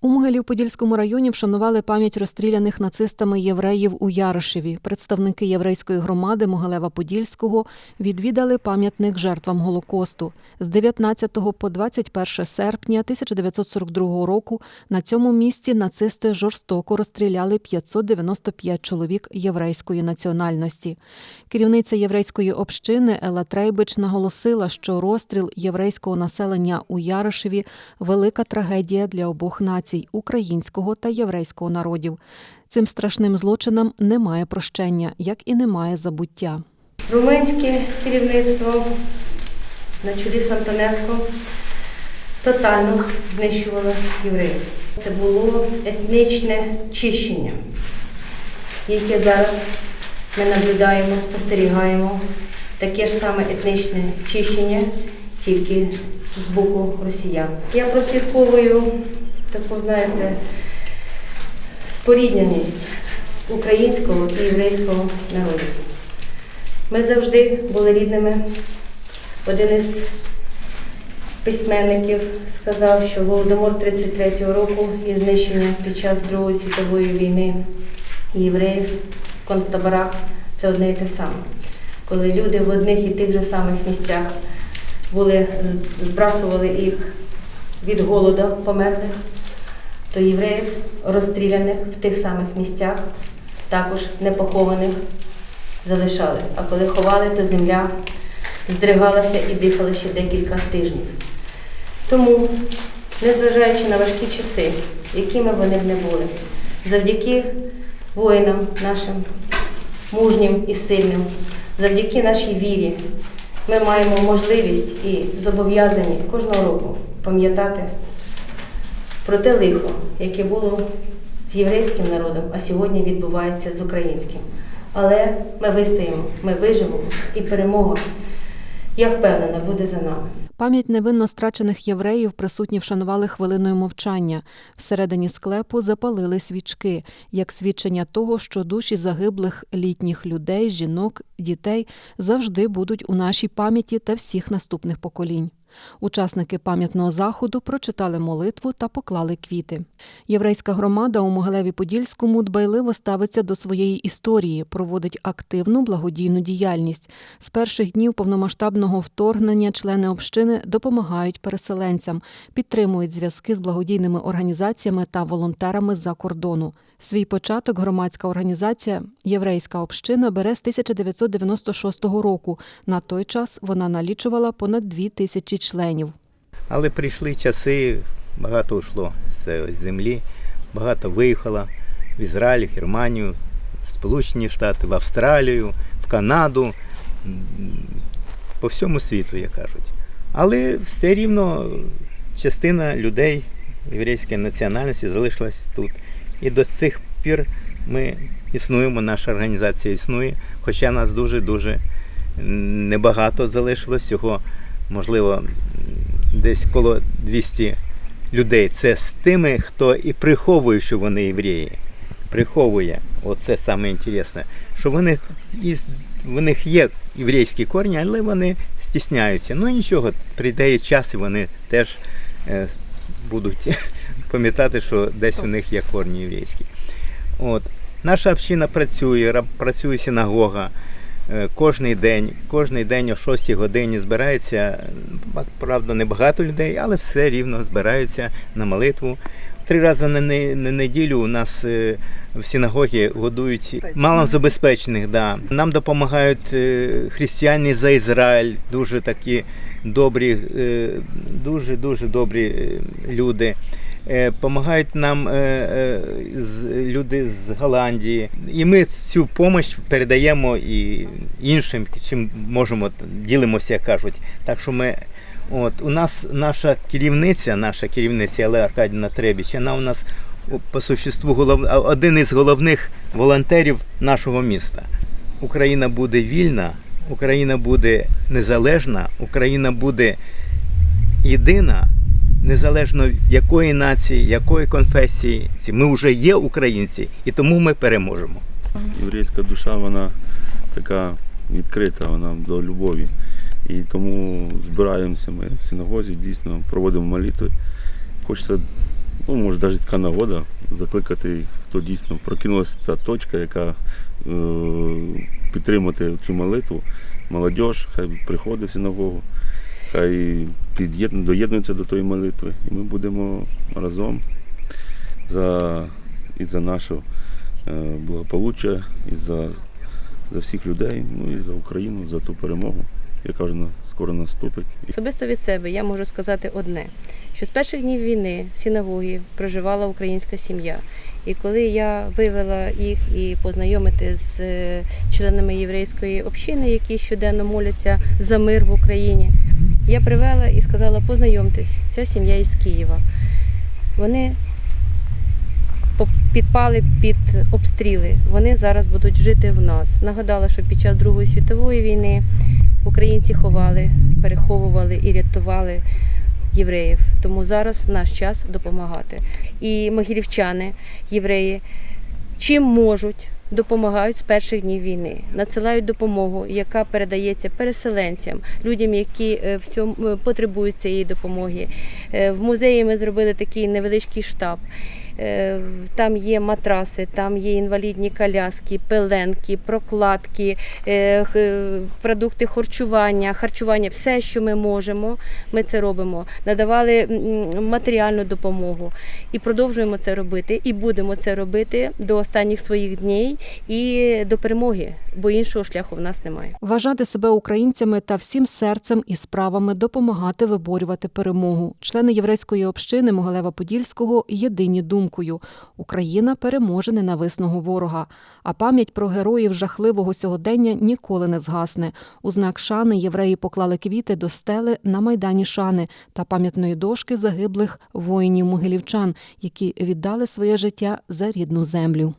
У Могилів-Подільському районі вшанували пам'ять розстріляних нацистами євреїв у Ярошеві. Представники єврейської громади Могилева-Подільського відвідали пам'ятник жертвам Голокосту. З 19 по 21 серпня 1942 року на цьому місці нацисти жорстоко розстріляли 595 чоловік єврейської національності. Керівниця єврейської общини Ела Трейбич наголосила, що розстріл єврейського населення у Ярошеві велика трагедія для обох націй українського та єврейського народів. Цим страшним злочинам немає прощення, як і немає забуття. Румунське керівництво на чолі з Антонеско тотально знищувало євреїв. Це було етнічне чищення, яке зараз ми наблюдаємо, спостерігаємо. Таке ж саме етнічне чищення, тільки з боку росіян. Я прослідковую таку, знаєте, спорідненість українського і єврейського народів. Ми завжди були рідними. Один із письменників сказав, що Голодомор 33-го року і знищення під час Другої світової війни євреїв в концтаборах це одне і те саме. Коли люди в одних і тих же самих місцях були, збрасували їх від голода померлих, то євреїв розстріляних в тих самих місцях, також непохованих, залишали. А коли ховали, то земля здригалася і дихала ще декілька тижнів. Тому, незважаючи на важкі часи, якими вони б не були, завдяки воїнам нашим мужнім і сильним, завдяки нашій вірі, ми маємо можливість і зобов'язані кожного року пам'ятати про те лихо, яке було з єврейським народом, а сьогодні відбувається з українським. Але ми вистоїмо, ми виживемо і перемога, я впевнена, буде за нами. Пам'ять невинно страчених євреїв присутні вшанували хвилиною мовчання. Всередині склепу запалили свічки, як свідчення того, що душі загиблих літніх людей, жінок, дітей завжди будуть у нашій пам'яті та всіх наступних поколінь. Учасники пам'ятного заходу прочитали молитву та поклали квіти. Єврейська громада у Могилеві-Подільському дбайливо ставиться до своєї історії, проводить активну благодійну діяльність. З перших днів повномасштабного вторгнення члени общини допомагають переселенцям, підтримують зв'язки з благодійними організаціями та волонтерами з-за кордону. Свій початок громадська організація Єврейська община бере з 1996 року. На той час вона налічувала понад дві тисячі членів. Але прийшли часи, багато йшло з землі, багато виїхало в Ізраїль, в Германію, в Сполучені Штати, в Австралію, в Канаду, по всьому світу, як кажуть. Але все рівно частина людей єврейської національності залишилась тут. І до цих пір ми існуємо, наша організація існує, хоча нас дуже-дуже небагато залишилось, всього, можливо, десь коло 200 людей. Це з тими, хто і приховує, що вони євреї. Приховує, оце саме інтересне, що вони в них є єврейські корні, але вони стісняються. Ну нічого, прийде час і вони теж е, будуть пам'ятати, що десь у них є корні єврейські. От. Наша община працює, ра- працює синагога. Е, Кожний день, кожний день о 6 годині збирається, правда, не багато людей, але все рівно збираються на молитву. Три рази на, не- на неділю у нас е, в синагогі годують малозабезпечених. Да. Нам допомагають е, християни за Ізраїль, дуже такі добрі, дуже дуже добрі люди. Е, Помагають нам е, е, люди з Голландії. І ми цю допомогу передаємо і іншим, чим можемо, ділимося, як кажуть. Так що ми, от, у нас наша керівниця, наша керівниця Олега Аркадівна Требіч, вона у нас по существу голов, один із головних волонтерів нашого міста. Україна буде вільна, Україна буде незалежна, Україна буде єдина, незалежно якої нації, якої конфесії. Ми вже є українці, і тому ми переможемо. Єврейська душа, вона така відкрита, вона до любові. І тому збираємося ми в синагозі, дійсно проводимо молитви. Хочеться ну, може навіть така нагода закликати, хто дійсно прокинулася ця точка, яка е, підтримати цю молитву. Молодь, хай приходить в синагогу, хай під'єднує, доєднується до тої молитви. І ми будемо разом за, і за наше е, благополуччя, і за, за всіх людей, ну і за Україну, за ту перемогу, яка вже скоро наступить. Особисто від себе я можу сказати одне: що з перших днів війни в синагогі проживала українська сім'я. І коли я вивела їх і познайомити з е, членами єврейської общини, які щоденно моляться за мир в Україні, я привела і сказала: познайомтесь, ця сім'я із Києва. Вони підпали під обстріли. Вони зараз будуть жити в нас. Нагадала, що під час Другої світової війни українці ховали, переховували і рятували євреїв. Тому зараз наш час допомагати. І могилівчани, євреї, чим можуть. Допомагають з перших днів війни, надсилають допомогу, яка передається переселенцям, людям, які е, в цьому е, потребують цієї допомоги. Е, В музеї ми зробили такий невеличкий штаб. Е, Там є матраси, там є інвалідні коляски, пеленки, прокладки, е, продукти харчування, харчування, все, що ми можемо, ми це робимо. Надавали матеріальну допомогу і продовжуємо це робити, і будемо це робити до останніх своїх днів і до перемоги, бо іншого шляху в нас немає. Вважати себе українцями та всім серцем і справами допомагати виборювати перемогу. Члени єврейської общини Могилева Подільського єдині думкою: Україна переможе ненависного ворога. А пам'ять про героїв жахливого сьогодення ніколи не згасне. У знак шани євреї поклали квіти до стели на майдані шани та пам'ятної дошки загиблих воїнів могилівчан, які віддали своє життя за рідну землю.